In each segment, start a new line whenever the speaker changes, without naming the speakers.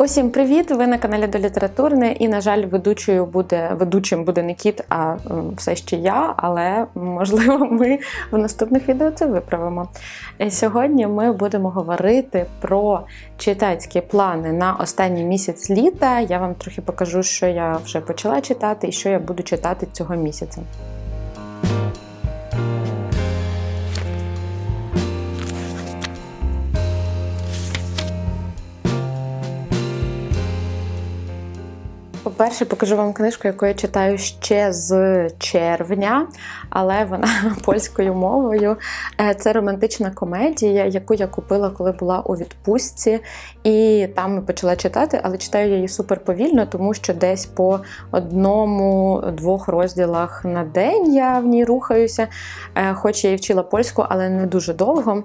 Усім привіт! Ви на каналі до літературне, і, на жаль, ведучою буде ведучим буде не кіт, а все ще я. Але можливо, ми в наступних відео це виправимо. Е, Сьогодні ми будемо говорити про читацькі плани на останній місяць літа. Я вам трохи покажу, що я вже почала читати і що я буду читати цього місяця. По-перше, покажу вам книжку, яку я читаю ще з червня, але вона польською мовою. Е, Це романтична комедія, яку я купила, коли була у відпустці, і там почала читати, але читаю я її супер повільно, тому що десь по одному-двох розділах на день я в ній рухаюся. Е, Хоч я і вчила польську, але не дуже довго.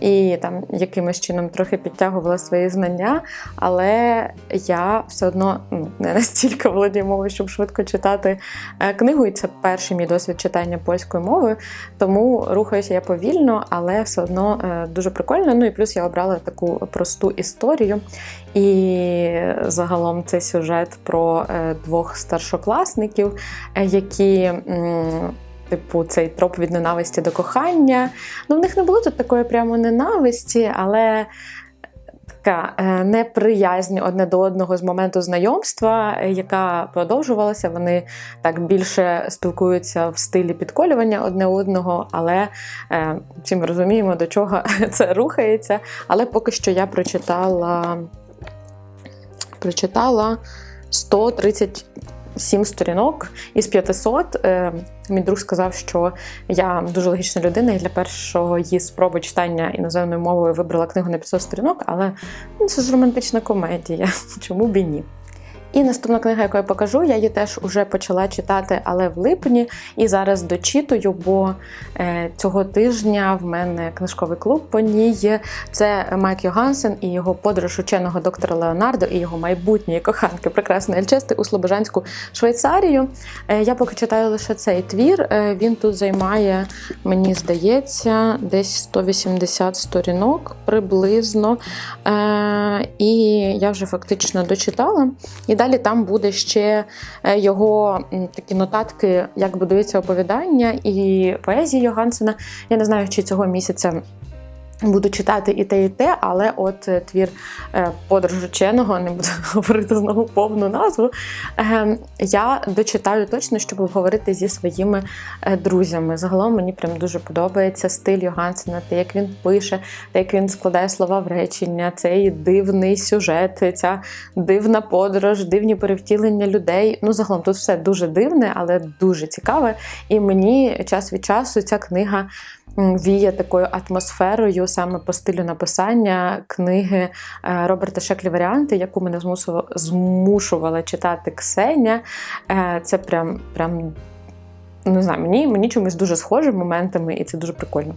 І там якимось чином трохи підтягувала свої знання, але я все одно ну, не настільки володію мовою, щоб швидко читати е, книгу. І це перший мій досвід читання польською мовою. Тому рухаюся я повільно, але все одно е, дуже прикольно. Ну і плюс я обрала таку просту історію. І загалом це сюжет про е, двох старшокласників, які. Типу, цей троп від ненависті до кохання. Ну, в них не було тут такої прямо ненависті, але така е, неприязнь одне до одного з моменту знайомства, е, яка продовжувалася. Вони так більше спілкуються в стилі підколювання одне одного, але е, всі ми розуміємо, до чого це рухається. Але поки що я прочитала, прочитала 130 сім сторінок із 500. Е, Мій друг сказав, що я дуже логічна людина, і для першого її спроби читання іноземною мовою вибрала книгу на 500 сторінок, але ну, це ж романтична комедія. Чому б і ні? І наступна книга, яку я покажу, я її теж уже почала читати, але в липні, і зараз дочитую, бо е, цього тижня в мене книжковий клуб по ній. Це Майк Йогансен і його подорож ученого доктора Леонардо і його майбутньої коханки прекрасної Ельчести у Слобожанську Швейцарію. Е, я поки читаю лише цей твір. Е, він тут займає, мені здається, десь 180 сторінок приблизно. І я вже фактично дочитала. І далі там буде ще е, його такі нотатки, як будується оповідання і поезія Йогансена. Я не знаю, чи цього місяця. Буду читати і те, і те, але от е, твір е, подорож вченого, не буду говорити знову повну назву. е, Я дочитаю точно, щоб обговорити зі своїми е, друзями. Загалом мені прям дуже подобається стиль Йогансена, те, як він пише, те, як він складає слова в речення, цей дивний сюжет, ця дивна подорож, дивні перевтілення людей. Ну, загалом тут все дуже дивне, але дуже цікаве. І мені час від часу ця книга віє такою атмосферою саме по стилю написання книги е, Роберта Шеклі Варіанти, яку мене змушувала читати Ксеня. Е, Це прям, прям не знаю, мені, мені чомусь дуже схоже моментами, і це дуже прикольно.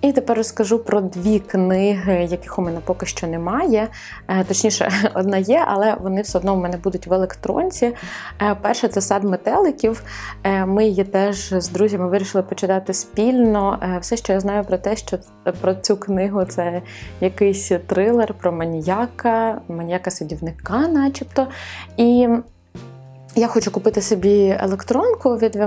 І тепер розкажу про дві книги, яких у мене поки що немає. Е, Точніше, одна є, але вони все одно в мене будуть в електронці. Е, Перша це сад метеликів. Е, Ми її теж з друзями вирішили почитати спільно. Все, що я знаю про те, що про цю книгу це якийсь трилер про маніяка, маніяка-садівника, начебто. І я хочу купити собі електронку від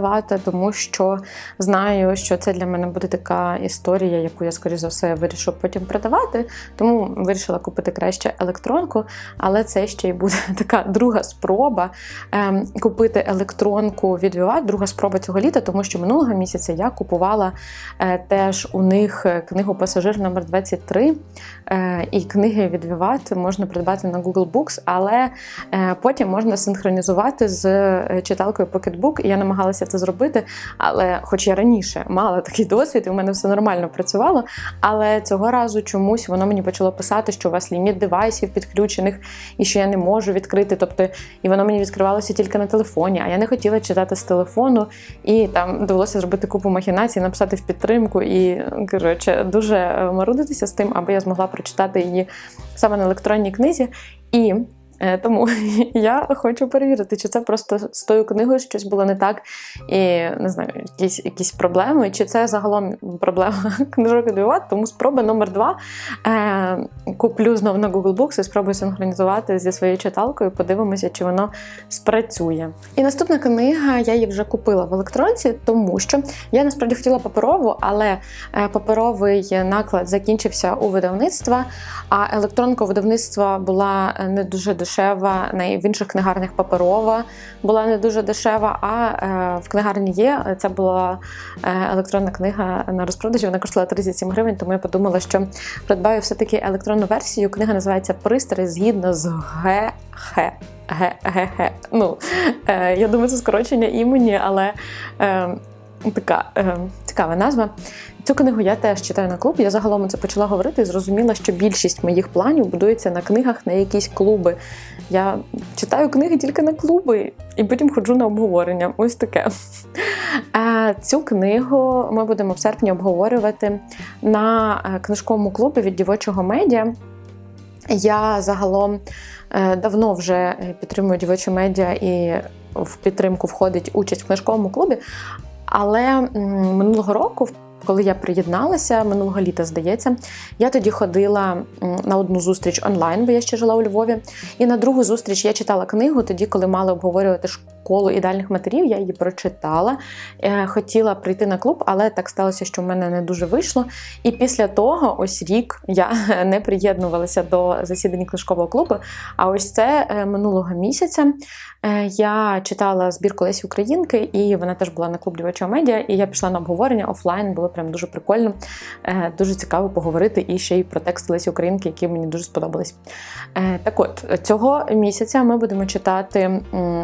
тому що знаю, що це для мене буде така історія, яку я, скоріш за все, вирішу потім продавати. Тому вирішила купити краще електронку, але це ще й буде така друга спроба ем, купити електронку від друга спроба цього літа, тому що минулого місяця я купувала е, теж у них книгу Пасажир номер 23 е, і книги від можна придбати на Google Books, але е, потім можна синхронізувати з е, читалкою Pocketbook, і я намагалася це зробити. Але, хоч я раніше мала такий досвід, і в мене все нормально працювало. Але цього разу чомусь воно мені почало писати, що у вас ліміт девайсів підключених, і що я не можу відкрити. Тобто, і воно мені відкривалося тільки на телефоні, а я не хотіла читати з телефону, і там довелося зробити купу махінацій, написати в підтримку і коротше дуже марудитися з тим, аби я змогла прочитати її саме на електронній книзі. І Тому я хочу перевірити, чи це просто з тою книгою щось було не так, і не знаю, якісь, якісь проблеми, чи це загалом проблема книжок і диват. Тому спроба номер два. Е, Куплю знову на Google Books і спробую синхронізувати зі своєю читалкою. Подивимося, чи воно спрацює. І наступна книга я її вже купила в електронці, тому що я насправді хотіла паперову, але е, паперовий наклад закінчився у видавництва, а електронка видавництва була е, не дуже дешева. На- В інших книгарнях паперова була не дуже дешева. А е, в книгарні є. Це була е, електронна книга на розпродажі. Вона коштувала 37 гривень, тому я подумала, що придбаю все-таки електронну версію. Книга називається Пристрій згідно з ГХ. Г, Г, Г. Ну, е, я думаю, це скорочення імені, але е, така е, цікава назва. Цю книгу я теж читаю на клуб. Я загалом це почала говорити і зрозуміла, що більшість моїх планів будується на книгах на якісь клуби. Я читаю книги тільки на клуби і потім ходжу на обговорення. Ось таке. Е, Цю книгу ми будемо в серпні обговорювати на е, книжковому клубі від дівочого медіа. Я загалом е, давно вже підтримую дівочі медіа і в підтримку входить участь в книжковому клубі. Але минулого року, коли я приєдналася, минулого літа, здається, я тоді ходила на одну зустріч онлайн, бо я ще жила у Львові. І на другу зустріч я читала книгу, тоді, коли мали обговорювати школу ідеальних матерів, я її прочитала. Е, Хотіла прийти на клуб, але так сталося, що в мене не дуже вийшло. І після того, ось рік, я не приєднувалася до засідань книжкового клубу. А ось це е, минулого місяця е, я читала збірку Лесі Українки, і вона теж була на клуб дівочого медіа. І я пішла на обговорення офлайн. Було прям дуже прикольно, дуже цікаво поговорити і ще й про текст Лесі Українки, які мені дуже сподобались. Так от цього місяця ми будемо читати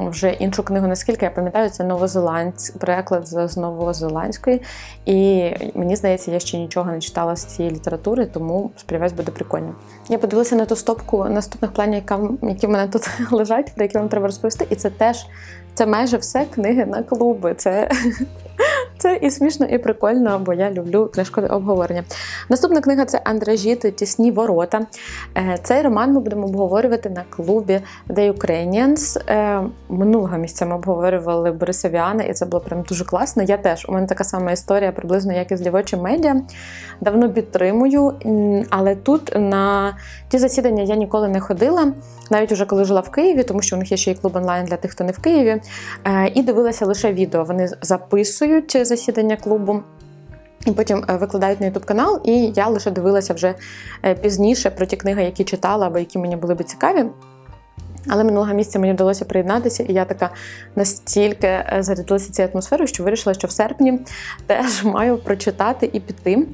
вже іншу книгу. Наскільки я пам'ятаю, це новозеландський переклад з новозеландської. І мені здається, я ще нічого не читала з цієї літератури, тому сподіваюсь, буде прикольно. Я подивилася на ту стопку наступних планів, які в мене тут лежать, про які вам треба розповісти. І це теж це майже все книги на клуби. Це, це і смішно, і прикольно, бо я люблю книжкові обговорення. Наступна книга це Андражіти Тісні ворота. Е, Цей роман ми будемо обговорювати на клубі The Ukrainians. Е, Минулого місця ми обговорювали Бориса Віана, і це було прям дуже класно. Я теж у мене така сама історія, приблизно як і з дівочим медіа. Давно підтримую, але тут на ті засідання я ніколи не ходила, навіть уже коли жила в Києві, тому що у них є ще й клуб онлайн для тих, хто не в Києві. Е, І дивилася лише відео. Вони записують засідання клубу. І потім е, викладають на YouTube канал, і я лише дивилася вже е, пізніше про ті книги, які читала або які мені були б цікаві. Але минулого місяця мені вдалося приєднатися, і я така настільки е, зарядилася цією атмосферою, що вирішила, що в серпні теж маю прочитати і піти.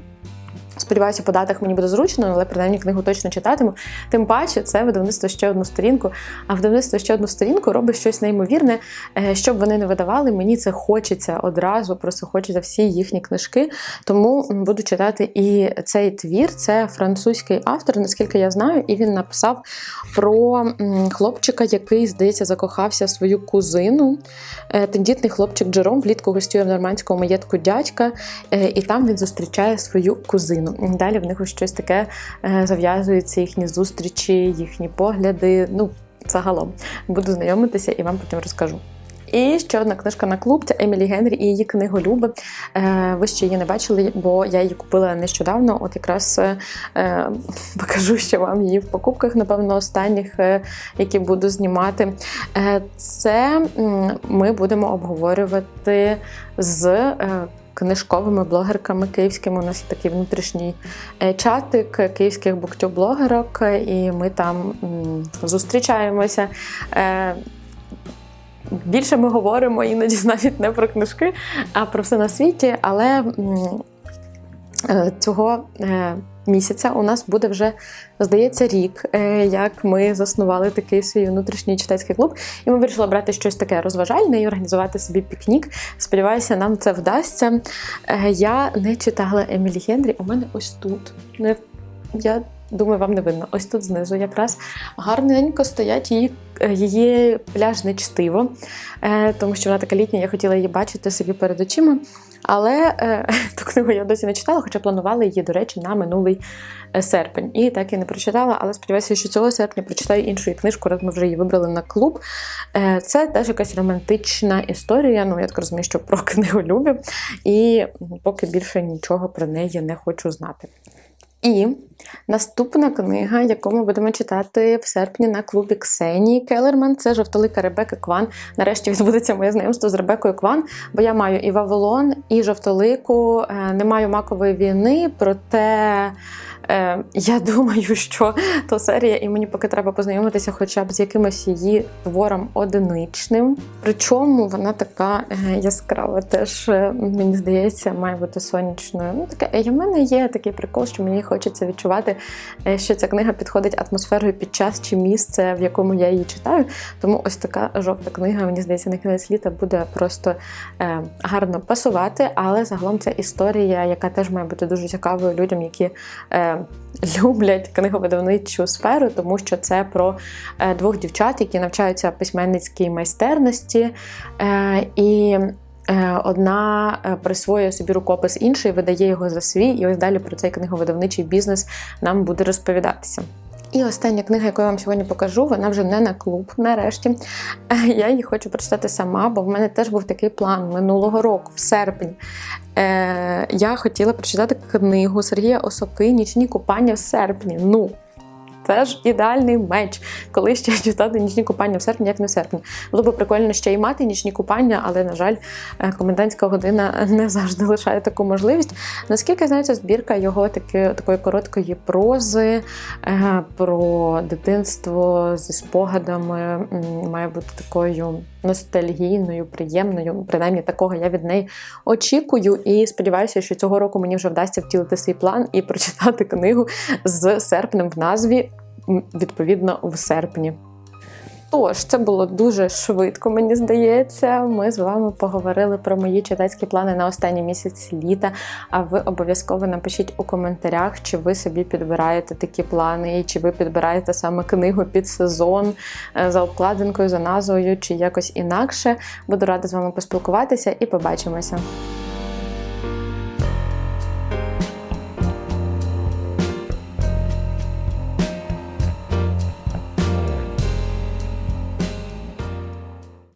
Сподіваюся, по датах мені буде зручно, але принаймні книгу точно читатиму. Тим паче, це видавництво ще одну сторінку. А видавництво ще одну сторінку робить щось неймовірне, Е, щоб вони не видавали. Мені це хочеться одразу, просто хочеться всі їхні книжки. Тому буду читати і цей твір. Це французький автор, наскільки я знаю, і він написав про хлопчика, який, здається, закохався в свою кузину. Е, Тендітний хлопчик Джером влітку гостює в нормандському маєтку дядька, е, і там він зустрічає свою кузину. Далі в них ось щось таке е, зав'язуються їхні зустрічі, їхні погляди. Ну, загалом буду знайомитися і вам потім розкажу. І ще одна книжка на клуб це Емілі Генрі і її книголюби. Е, ви ще її не бачили, бо я її купила нещодавно. От якраз е, покажу ще вам її в покупках, напевно, останніх, які буду знімати. Це ми будемо обговорювати з. Книжковими блогерками київськими у нас є такий внутрішній е, чатик київських буктюблогерок, і ми там зустрічаємося. Е, Більше ми говоримо іноді навіть не про книжки, а про все на світі. Але е, цього місяця у нас буде вже, здається, рік, е, як ми заснували такий свій внутрішній читацький клуб. І ми вирішили брати щось таке розважальне і організувати собі пікнік. Сподіваюся, нам це вдасться. Е, Я не читала Емілі Генрі. У мене ось тут. Не, я думаю, вам не видно. Ось тут знизу якраз гарненько стоять її, е, її пляжне чтиво, е, тому що вона така літня, я хотіла її бачити собі перед очима. Але е, ту книгу я досі не читала, хоча планувала її, до речі, на минулий серпень. І так і не прочитала, але сподіваюся, що цього серпня прочитаю іншу книжку, раз ми вже її вибрали на клуб. Це теж якась романтична історія. Ну, я так розумію, що про книгу книголюбів. І поки більше нічого про неї не хочу знати. І наступна книга, яку ми будемо читати в серпні на клубі Ксенії Келерман, це жовтолика Ребека Кван. Нарешті відбудеться моє знайомство з Ребекою Кван, бо я маю і Вавилон, і жовтолику, е, не маю макової війни, проте. Е, я думаю, що то серія, і мені поки треба познайомитися хоча б з якимось її твором одиничним. Причому вона така е, яскрава, теж е, мені здається, має бути сонячною. Ну таке і в мене є такий прикол, що мені хочеться відчувати, е, що ця книга підходить атмосферою під час чи місце, в якому я її читаю. Тому ось така жовта книга, мені здається, на кінець літа буде просто е, гарно пасувати. Але загалом це історія, яка теж має бути дуже цікавою людям, які. Е, Люблять книговидавничу сферу, тому що це про е, двох дівчат, які навчаються письменницькій майстерності, е, і е, одна присвоює собі рукопис іншої, видає його за свій, і ось далі про цей книговидавничий бізнес нам буде розповідатися. І остання книга, яку я вам сьогодні покажу, вона вже не на клуб, нарешті. Я її хочу прочитати сама, бо в мене теж був такий план минулого року, в серпні. Е, Я хотіла прочитати книгу Сергія Осоки Нічні купання в серпні. Ну, це ж ідеальний меч, коли ще читати нічні купання в серпні, як не в серпні. Було б прикольно ще й мати нічні купання, але, на жаль, е, комендантська година не завжди лишає таку можливість. Наскільки знаю, це збірка його таки, такої короткої прози е, про дитинство зі спогадами, має бути такою ностальгійною, приємною. Принаймні, такого я від неї очікую. І сподіваюся, що цього року мені вже вдасться втілити свій план і прочитати книгу з серпнем в назві, відповідно, в серпні. Тож, це було дуже швидко, мені здається. Ми з вами поговорили про мої читацькі плани на останній місяць літа. А ви обов'язково напишіть у коментарях, чи ви собі підбираєте такі плани, і чи ви підбираєте саме книгу під сезон е, за обкладинкою, за назвою, чи якось інакше. Буду рада з вами поспілкуватися і побачимося.